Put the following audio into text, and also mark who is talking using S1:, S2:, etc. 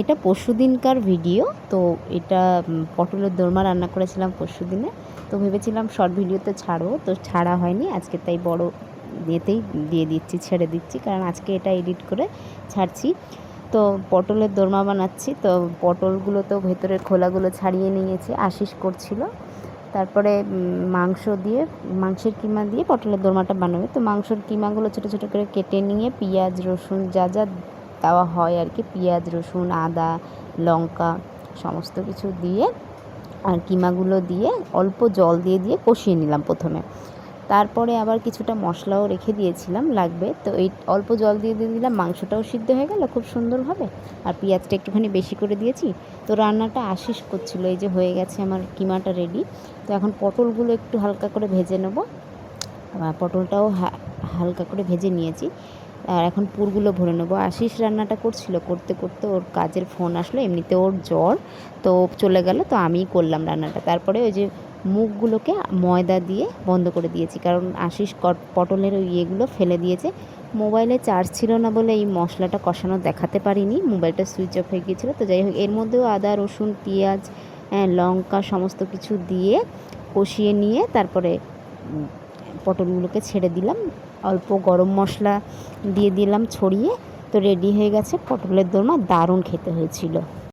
S1: এটা পরশু দিনকার ভিডিও, তো এটা পটলের দোরমা রান্না করেছিলাম পরশু দিনে তো ভেবেছিলাম শর্ট ভিডিওতে ছাড়বো, তো ছাড়া হয়নি। আজকে তাই বড় ইয়েতেই দিয়ে দিচ্ছি, ছেড়ে দিচ্ছি, কারণ আজকে এটা এডিট করে ছাড়ছি। তো পটলের দোরমা বানাচ্ছি, তো পটলগুলো তো ভেতরের খোলাগুলো ছাড়িয়ে নিয়েছে, আশিস করছিল। তারপরে মাংস দিয়ে, মাংসের কিমা দিয়ে পটলের দোরমাটা বানাবে। তো মাংসের কিমাগুলো ছোটো ছোটো করে কেটে নিয়ে পেঁয়াজ, রসুন, যা যা দেওয়া হয় আর কি। পেঁয়াজ, রসুন, আদা, লঙ্কা সমস্ত কিছু দিয়ে আর কিমাগুলো দিয়ে অল্প জল দিয়ে দিয়ে কষিয়ে নিলাম প্রথমে। তারপরে আবার কিছুটা মশলাও রেখে দিয়েছিলাম, লাগবে। তো এই অল্প জল দিয়ে দিয়ে দিলাম, মাংসটাও সিদ্ধ হয়ে গেল, খুব সুন্দরভাবে আর পেঁয়াজটা একটুখানি বেশি করে দিয়েছি। তো রান্নাটা আশিস করছিল, এই যে হয়ে গেছে আমার কিমাটা রেডি তো এখন পটলগুলো একটু হালকা করে ভেজে নেব। পটলটাও হালকা করে ভেজে নিয়েছি। আর এখন পুরগুলো ভরে নেব। আশিস রান্নাটা করছিল করতে করতে ওর কাজের ফোন আসলো এমনিতে ওর জ্বর তো চলে গেল তো আমিই করলাম রান্নাটা। তারপরে ওই যে মুখগুলোকে ময়দা দিয়ে বন্ধ করে দিয়েছি কারণ আশিস পটলের ওই ইয়েগুলো ফেলে দিয়েছে। মোবাইলে চার্জ ছিল না বলে এই মশলাটা কষানো দেখাতে পারিনি মোবাইলটা সুইচ অফ হয়ে গিয়েছিল। তো যাই হোক এর মধ্যেও আদা রসুন পেঁয়াজ হ্যাঁ, লঙ্কা সমস্ত কিছু দিয়ে কষিয়ে নিয়ে তারপরে পটলগুলোকে ছেড়ে দিলাম। অল্প গরম মশলা দিয়ে দিলাম ছড়িয়ে। তো রেডি হয়ে গেছে পটলের দোরমা দারুণ খেতে হয়েছিল।